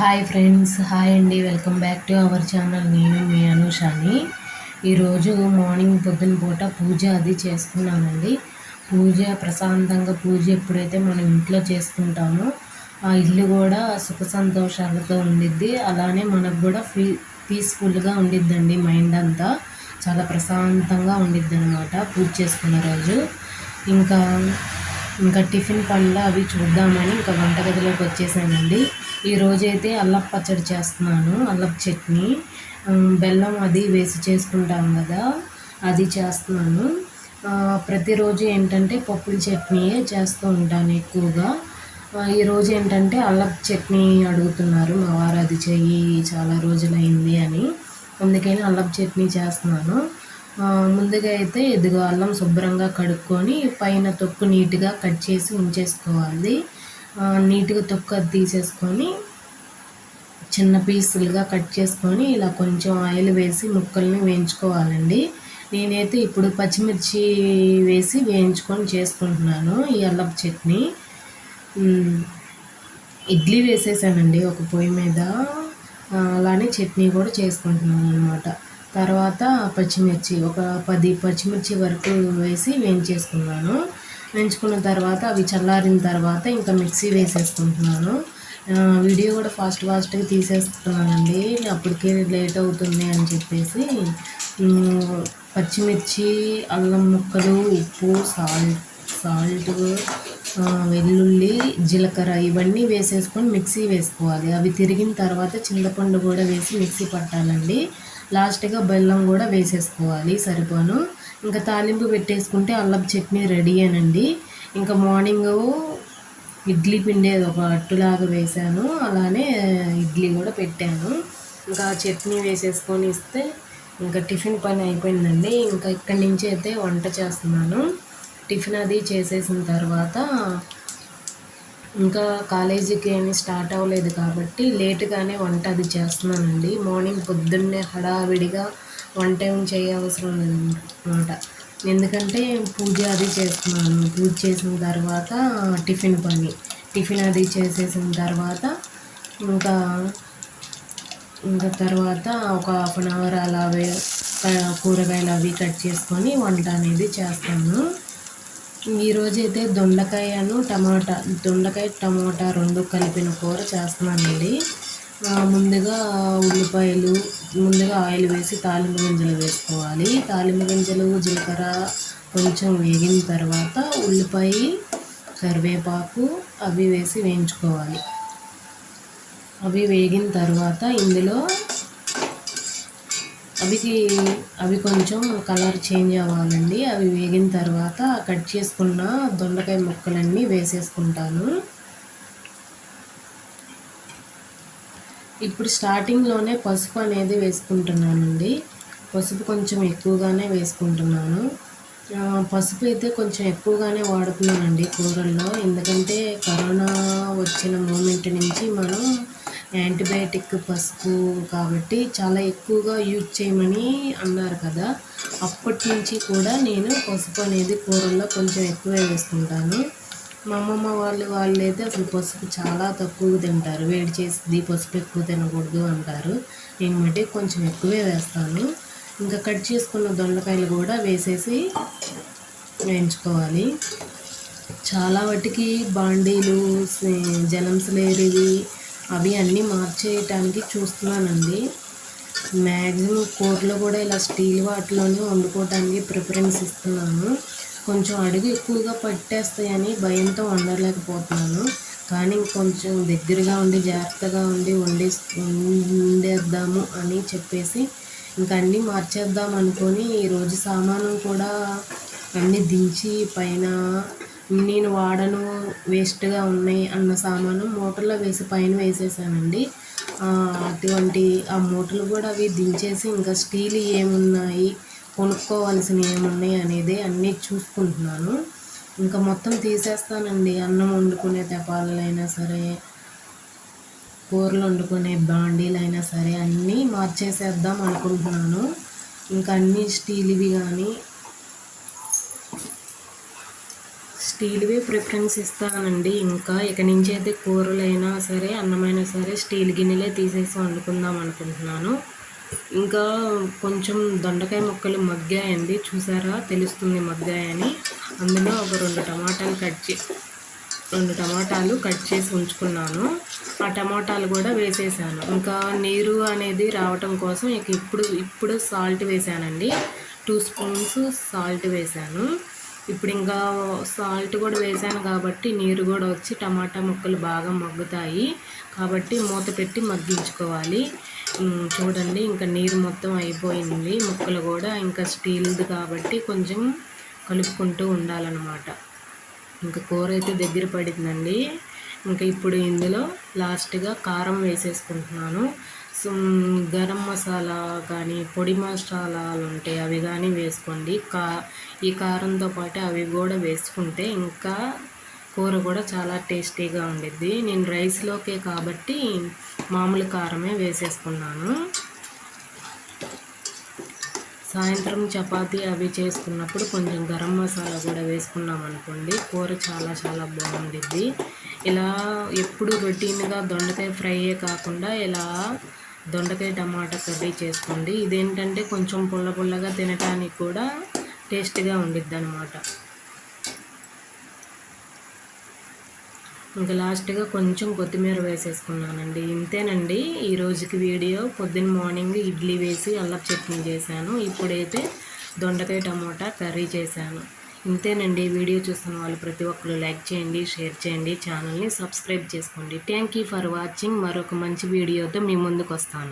Hi friends hi అండి. Welcome back to our channel నేను మీ అనుషాని. ఈరోజు మార్నింగ్ పొద్దున పూట పూజ అది చేసుకున్నానండి పూజ ప్రశాంతంగా పూజ ఎప్పుడైతే మనం ఇంట్లో చేసుకుంటామో ఆ ఇల్లు కూడా సుఖ సంతోషాలతో ఉండిద్ది. అలానే మనకు కూడా ఫీ పీస్ఫుల్గా ఉండిద్దండి మైండ్ అంతా. చాలా ప్రశాంతంగా ఉండిద్ది అనమాట పూజ చేసుకున్న రోజు. ఇంకా ఇంకా టిఫిన్ పనులు అవి చూద్దామని ఇంకా వంటగదిలోకి వచ్చేసానండి. ఈరోజైతే అల్లం పచ్చడి చేస్తున్నాను అల్లపు చట్నీ. బెల్లం అది వేసి చేసుకుంటాం కదా అది చేస్తున్నాను. ప్రతిరోజు ఏంటంటే పప్పుల చట్నీయే చేస్తూ ఉంటాను ఎక్కువగా. ఈరోజు ఏంటంటే అల్లపు చట్నీ అడుగుతున్నారు మా వారు అది చెయ్యి చాలా రోజులైంది అని. అందుకని అల్లపు చట్నీ చేస్తున్నాను. ముందుగా అయితే ఇదిగో అల్లం శుభ్రంగా కడుక్కొని పైన తొక్కు నీట్గా కట్ చేసి ఉంచేసుకోవాలి. నీట్గా తొక్క తీసేసుకొని చిన్న పీసులుగా కట్ చేసుకొని ఇలా కొంచెం ఆయిల్ వేసి ముక్కల్ని వేయించుకోవాలండి. నేనైతే ఇప్పుడు పచ్చిమిర్చి వేసి వేయించుకొని చేసుకుంటున్నాను ఈ అల్లపు చట్నీ. ఇడ్లీ వేసేసానండి ఒక పొయ్యి మీద. అలానే చట్నీ కూడా చేసుకుంటున్నాను అనమాట తర్వాత పచ్చిమిర్చి ఒక పది పచ్చిమిర్చి వరకు వేసి వేయించేసుకున్నాను. వేయించుకున్న తర్వాత అవి చల్లారిన తర్వాత ఇంకా మిక్సీ వేసేసుకుంటున్నాను. వీడియో కూడా ఫాస్ట్ ఫాస్ట్గా తీసేస్తున్నానండి. అప్పటికే లేట్ అవుతుంది అని చెప్పేసి పచ్చిమిర్చి అల్లం ముక్కలు ఉప్పు సాల్ట్ సాల్ట్ వెల్లుల్లి జీలకర్ర ఇవన్నీ వేసేసుకొని మిక్సీ వేసుకోవాలి. అవి తిరిగిన తర్వాత చింతపండు కూడా వేసి మిక్సీ పట్టాలండి. లాస్ట్గా బెల్లం కూడా వేసేసుకోవాలి సరిపోను. ఇంకా తాలింపు పెట్టేసుకుంటే అల్లపు చట్నీ రెడీ అనండి. ఇంకా మార్నింగ్ ఇడ్లీ పిండి ఒక అట్టులాగా వేసాను అలానే ఇడ్లీ కూడా పెట్టాను. ఇంకా చట్నీ వేసేసుకొని ఇస్తే ఇంకా టిఫిన్ పని అయిపోయిందండి. ఇంకా ఇక్కడి నుంచి అయితే వంట చేస్తున్నాను. టిఫిన్ అది చేసేసిన తర్వాత ఇంకా కాలేజీకి ఏమీ స్టార్ట్ అవ్వలేదు కాబట్టి లేటుగానే వంట అది చేస్తున్నానండి. మార్నింగ్ పొద్దున్నే హడావిడిగా వంట ఏం చేయవసరం లేదన్నమాట ఎందుకంటే పూజ అది చేస్తున్నాను. పూజ చేసిన తర్వాత టిఫిన్ పని. టిఫిన్ అది చేసేసిన తర్వాత ఇంకా ఇంకా తర్వాత ఒక హాఫ్ అన్ అవర్ అలా కూరగాయలు అవి కట్ చేసుకొని వంట అనేది చేస్తాను. ఈరోజైతే దొండకాయను టమాటా దొండకాయ టమాటా రెండు కలిపిన కూర చేస్తున్నానండి. ముందుగా ఉల్లిపాయలు ముందుగా ఆయిల్ వేసి తాలింపు గింజలు వేసుకోవాలి. తాలింపు గింజలు జీలకర్ర కొంచెం వేగిన తర్వాత ఉల్లిపాయ కరివేపాకు అవి వేసి వేయించుకోవాలి. అవి వేగిన తర్వాత ఇందులో అవికి అవి కొంచెం కలర్ చేంజ్ అవ్వాలండి. అవి వేగిన తర్వాత కట్ చేసుకున్న దొండకాయ ముక్కలన్నీ వేసేసుకుంటాను. ఇప్పుడు స్టార్టింగ్లోనే పసుపు అనేది వేసుకుంటున్నానండి. పసుపు కొంచెం ఎక్కువగానే వేసుకుంటున్నాను. పసుపు అయితే కొంచెం ఎక్కువగానే వాడుతున్నానండి కూరల్లో. ఎందుకంటే కరోనా వచ్చిన మూమెంట్ నుంచి మనం యాంటీబయాటిక్ పసుపు కాబట్టి చాలా ఎక్కువగా యూజ్ చేయమని అన్నారు కదా. అప్పటి నుంచి కూడా నేను పసుపు అనేది కూరల్లో కొంచెం ఎక్కువే వేసుకుంటాను. మా అమ్మమ్మ వాళ్ళు వాళ్ళు అయితే అసలు పసుపు చాలా తక్కువ తింటారు. వేడి చేసి పసుపు ఎక్కువ తినకూడదు అంటారు. నేను మట్టి కొంచెం ఎక్కువే వేస్తాను. ఇంకా కట్ చేసుకున్న దొండకాయలు కూడా వేసేసి వేయించుకోవాలి. చాలా వాటికి బాండీలు జలంసలేరివి అవి అన్నీ మార్చేయటానికి చూస్తున్నానండి. మ్యాక్సిమం కోర్టులో కూడా ఇలా స్టీల్ వాటిలోనే వండుకోవడానికి ప్రిఫరెన్స్ ఇస్తున్నాను. కొంచెం అడుగు ఎక్కువగా పట్టేస్తాయని భయంతో ఉండలేకపోతున్నాను. కానీ కొంచెం దగ్గరగా ఉండి జాగ్రత్తగా ఉండి వండే వండేద్దాము అని చెప్పేసి ఇంకా అన్నీ మార్చేద్దాం అనుకొని ఈరోజు సామాను కూడా అన్నీ దించి పైన నేను వాడను వేస్ట్గా ఉన్నాయి అన్న సామాను మూటల్లో వేసి పైన వేసేసానండి. అటువంటి ఆ మూటలు కూడా అవి దించేసి ఇంకా స్టీల్ ఏమున్నాయి కొనుక్కోవాల్సినవి ఏమున్నాయి అనేది అన్నీ చూసుకుంటున్నాను. ఇంకా మొత్తం తీసేస్తానండి. అన్నం వండుకునే తెపాలైనా సరే కూరలు వండుకునే బాండీలైనా సరే అన్నీ మార్చేసేద్దాం అనుకుంటున్నాను. ఇంకా అన్నీ స్టీల్వి కానీ స్టీల్వి ప్రిఫరెన్స్ ఇస్తానండి. ఇంకా ఇక నుంచి అయితే కూరలైనా సరే అన్నమైనా సరే స్టీల్ గిన్నెలే తీసేసి వండుకుందాం అనుకుంటున్నాను. ఇంకా కొంచెం దొండకాయ ముక్కలు మగ్గాయండి. చూసారా? తెలుస్తుంది మగ్గాయని. అందులో ఒక రెండు టమాటాలు కట్ చే రెండు టమాటాలు కట్ చేసి ఉంచుకున్నాను. ఆ టమాటాలు కూడా వేసేసాను. ఇంకా నీరు అనేది రావటం కోసం ఇక ఇప్పుడు ఇప్పుడు సాల్ట్ వేసానండి. టూ స్పూన్స్ సాల్ట్ వేసాను. ఇప్పుడు ఇంకా సాల్ట్ కూడా వేసాను కాబట్టి నీరు కూడా వచ్చి టమాటా ముక్కలు బాగా మగ్గుతాయి. కాబట్టి మూత పెట్టి మగ్గించుకోవాలి. చూడండి ఇంకా నీరు మొత్తం అయిపోయింది. ముక్కలు కూడా ఇంకా స్టీల్ది కాబట్టి కొంచెం కలుపుకుంటూ ఉండాలన్నమాట. ఇంకా కూర అయితే దగ్గర పడిందండి. ఇంకా ఇప్పుడు ఇందులో లాస్ట్గా కారం వేసేసుకుంటున్నాను. గరం మసాలా కానీ పొడి మసాలాలు ఉంటాయి అవి కానీ వేసుకోండి. కా ఈ కారంతో పాటు అవి కూడా వేసుకుంటే ఇంకా కూర కూడా చాలా టేస్టీగా ఉండిద్ది. నేను రైస్లోకే కాబట్టి మామూలు కారమే వేసేసుకున్నాను. సాయంత్రం చపాతి అవి చేసుకున్నప్పుడు కొంచెం గరం మసాలా కూడా వేసుకున్నాం అనుకోండి కూర చాలా చాలా బాగుండిద్ది. ఇలా ఎప్పుడు రొటీన్గా దొండకాయ ఫ్రైయే కాకుండా ఇలా దొండకాయ టమాటా కర్రీ చేసుకోండి. ఇదేంటంటే కొంచెం పుల్ల పుల్లగా తినడానికి కూడా టేస్ట్గా ఉండిద్ది అనమాట ఇంకా లాస్ట్గా కొంచెం కొత్తిమీర వేసేసుకున్నానండి. ఇంతేనండి ఈ రోజుకి వీడియో. పొద్దున్న మార్నింగ్ ఇడ్లీ వేసి అల్లం చట్నీ చేశాను. ఇప్పుడైతే దొండకాయ టమోటా కర్రీ చేశాను. ఇంతేనండి వీడియో చూస్తున్న వాళ్ళు ప్రతి ఒక్కరు లైక్ చేయండి షేర్ చేయండి ఛానల్ని సబ్స్క్రైబ్ చేసుకోండి. Thank you for watching. మరొక మంచి వీడియోతో మీ ముందుకు వస్తాను